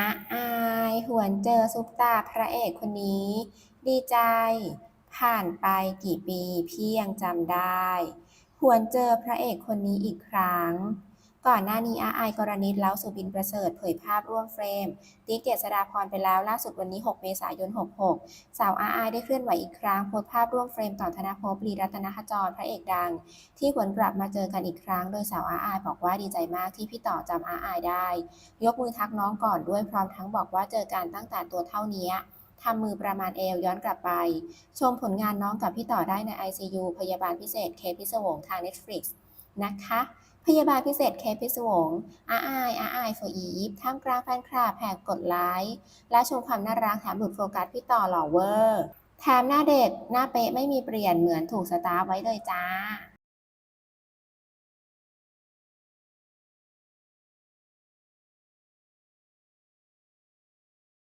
อาอายหวนเจอซุปตาพระเอกคนนี้ ดีใจ ผ่านไปกี่ปีพี่ยังจำได้ หวนเจอพระเอกคนนี้อีกครั้ง ก่อนหน้านี้อาไอกรณิตแล้วสุบินประเสริฐเผยภาพร่วมเฟรม ติ๊กเกษดาพรไปแล้วล่าสุดวันนี้ 6 เมษายน 66 สาวอาไอได้เคลื่อนไหวอีกครั้งโพสภาพร่วมเฟรมต่อธนภพลีรัตนขจรพระเอกดัง ที่หวนกลับมาเจอกันอีกครั้ง โดยสาวอาไอบอกว่าดีใจมากที่พี่ต่อจำอาอายได้ ยกมือทักน้องก่อนด้วยพร้อมทั้งบอกว่าเจอกันตั้งแต่ตัวเท่านี้ทำมือประมาณเอวย้อนกลับไป ชมผลงานน้องกับพี่ต่อได้ใน ICU พยาบาลพิเศษเคสพิศวงทาง Netflix นะคะ พยาบาลพิเศษเคสพิศวงอาอายอาอาย for Eve ท่ามกลางแฟนคลับแหกกดไลค์และชมความน่ารักแถมหลุดโฟกัสพี่ต่อหล่อเวอร์แถมหน้าเด็กหน้าเป๊ะไม่มีเปลี่ยนเหมือนถูกสตาร์ไว้เลยจ้า